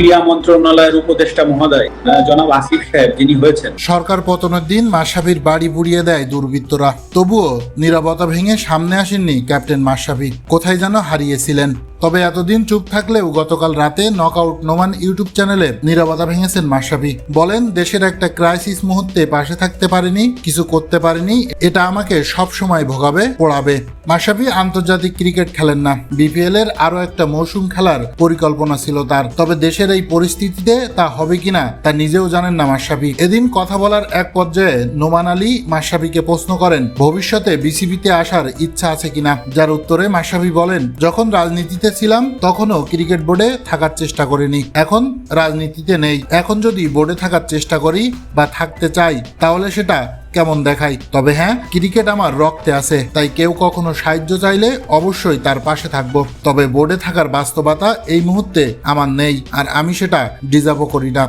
ক্রীড়া মন্ত্রণালয়ের উপদেষ্টা মহোদয় জনাব আসিফ সাহেব, যিনি হয়েছেন। সরকার পতনের দিন মাসাবির বাড়ি বুড়িয়ে দেয় দুর্বৃত্তরা। তবুও নিরাপত্তা ভেঙে সামনে আসেননি ক্যাপ্টেন মাসাবি কোথায় যেন হারিয়েছিলেন। তবে এতদিন চুপ থাকলেও গতকাল রাতে নকআউট নোমান ইউটিউব চ্যানেলে নিরাপত্তা ভেঙেছেন মাসাবি বলেন, দেশের একটা ক্রাইসিস মুহূর্তে পাশে থাকতে পারেনি, কিছু করতে পারেনি, এটা আমাকে সব সময় ভোগাবে, পড়াবে। মাসাবি আন্তর্জাতিক ক্রিকেট খেলেন না। বিপিএল এর আরও একটা মৌসুম খেলার পরিকল্পনা ছিল তার। তবে দেশের এই পরিস্থিতিতে তা হবে কিনা, তা নিজেও জানেন না মাসাবি এদিন কথা বলার এক পর্যায়ে নোমান আলী মাসাবিকে প্রশ্ন করেন, ভবিষ্যতে বিসিবিতে আসার ইচ্ছা আছে কিনা? যার উত্তরে মাসাবি বলেন, যখন রাজনীতিতে ছিলাম তখনও ক্রিকেট বোর্ডে থাকার চেষ্টা করিনি। এখন রাজনীতিতে নেই। এখন যদি বোর্ডে থাকার চেষ্টা করি বা থাকতে চাই, তাহলে সেটা কেমন দেখাই? তবে হ্যাঁ ক্রিকেট আমার রক্তে আছে, তাই কেউ কখনো সাহায্য চাইলে অবশ্যই তার পাশে থাকব। তবে বোর্ডে থাকার বাস্তবতা এই মুহূর্তে আমার নেই, আর আমি সেটা ডিজার্ভও করি না।